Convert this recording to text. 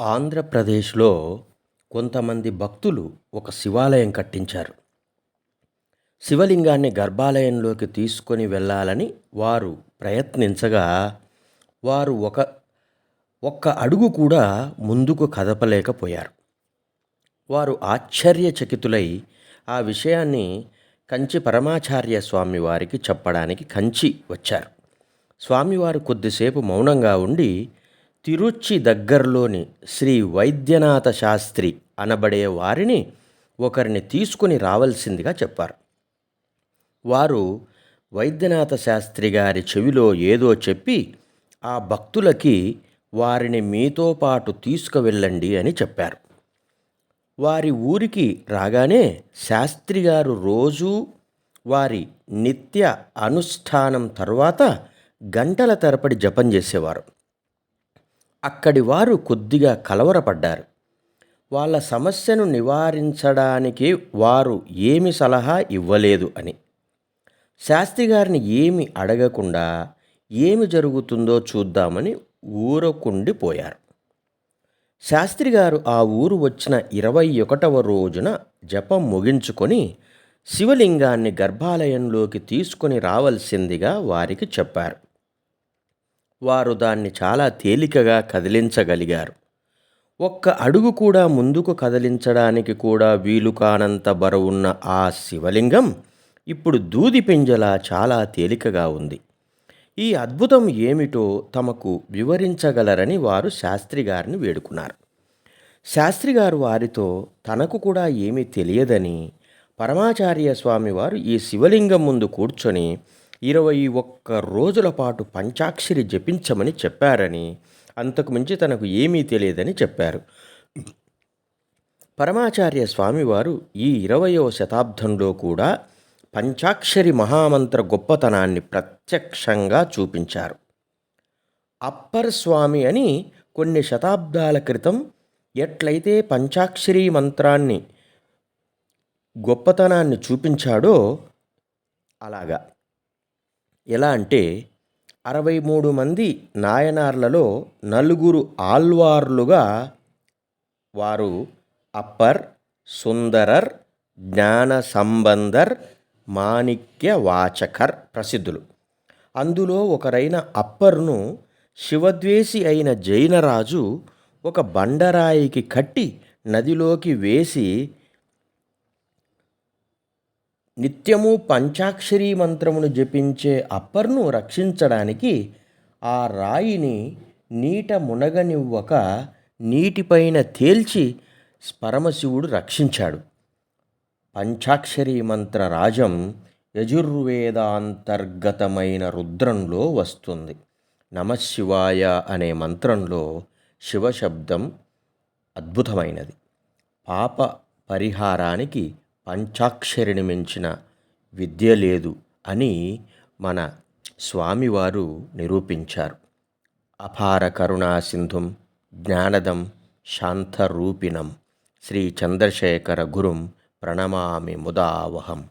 ఆంధ్రప్రదేశ్లో కొంతమంది భక్తులు ఒక శివాలయం కట్టించారు. శివలింగాన్ని గర్భాలయంలోకి తీసుకొని వెళ్ళాలని వారు ప్రయత్నించగా వారు ఒక ఒక్క అడుగు కూడా ముందుకు కదపలేకపోయారు. వారు ఆశ్చర్యచకితులై ఆ విషయాన్ని కంచి పరమాచార్య స్వామి వారికి చెప్పడానికి కంచి వచ్చారు. స్వామివారు కొద్దిసేపు మౌనంగా ఉండి తిరుచి దగ్గరలోని శ్రీ వైద్యనాథ శాస్త్రి అనబడే వారిని ఒకరిని తీసుకుని రావాల్సిందిగా చెప్పారు. వారు వైద్యనాథ శాస్త్రి గారి చెవిలో ఏదో చెప్పి ఆ భక్తులకి వారిని మీతో పాటు తీసుకువెళ్ళండి అని చెప్పారు. వారి ఊరికి రాగానే శాస్త్రి గారు రోజూ వారి నిత్య అనుష్ఠానం తర్వాత గంటల తరపడి జపం చేసేవారు. అక్కడి వారు కొద్దిగా కలవరపడ్డారు. వాళ్ళ సమస్యను నివారించడానికి వారు ఏమి సలహా ఇవ్వలేదు అని. శాస్త్రిగారిని ఏమి అడగకుండా ఏమి జరుగుతుందో చూద్దామని ఊరకుండిపోయారు శాస్త్రి గారు ఆ ఊరు వచ్చిన ఇరవై ఒకటవ రోజున జపం ముగించుకొని శివలింగాన్ని గర్భాలయంలోకి తీసుకొని రావలసిందిగా వారికి చెప్పారు. వారు దాన్ని చాలా తేలికగా కదిలించగలిగారు. ఒక్క అడుగు కూడా ముందుకు కదిలించడానికి కూడా వీలు కానంత బరువున్న ఆ శివలింగం ఇప్పుడు దూది పింజలా చాలా తేలికగా ఉంది. ఈ అద్భుతం ఏమిటో తమకు వివరించగలరని వారు శాస్త్రి గారిని వేడుకున్నారు. శాస్త్రి గారు వారితో తనకు కూడా ఏమీ తెలియదని పరమాచార్య స్వామి వారు ఈ శివలింగం ముందు కూర్చొని ఇరవై ఒక్క రోజుల పాటు పంచాక్షరి జపించమని చెప్పారని అంతకు మించి తనకు ఏమీ తెలియదని చెప్పారు. పరమాచార్య స్వామివారు ఈ ఇరవయవ శతాబ్దంలో కూడా పంచాక్షరి మహామంత్ర గొప్పతనాన్ని ప్రత్యక్షంగా చూపించారు. అప్పర్ స్వామి అని కొన్ని శతాబ్దాల క్రితం ఎట్లయితే పంచాక్షరి మంత్రాన్ని గొప్పతనాన్ని చూపించాడో అలాగా ఎలా అంటే అరవై మూడు మంది నాయనార్లలో నలుగురు ఆల్వార్లుగా వారు అప్పర్ సుందరర్ జ్ఞాన సంబంధర్ మాణిక్య వాచకర్ ప్రసిద్ధులు. అందులో ఒకరైన అప్పర్ను శివద్వేషి అయిన జైనరాజు ఒక బండరాయికి కట్టి నదిలోకి వేసి నిత్యము పంచాక్షరీ మంత్రమును జపించే అప్పర్ను రక్షించడానికి ఆ రాయిని నీట మునగనివ్వక నీటిపైన తేల్చి పరమశివుడు రక్షించాడు. పంచాక్షరీ మంత్ర రాజం యజుర్వేదాంతర్గతమైన రుద్రంలో వస్తుంది. నమశివాయ అనే మంత్రంలో శివశబ్దం అద్భుతమైనది. పాప పరిహారానికి పంచాక్షరిని మించిన విద్య లేదు అని మన స్వామివారు నిరూపించారు. అపార కరుణాసింధుం జ్ఞానదం శాంతరూపిణం. శ్రీ చంద్రశేఖర గురుం ప్రణమామి ముదావహం.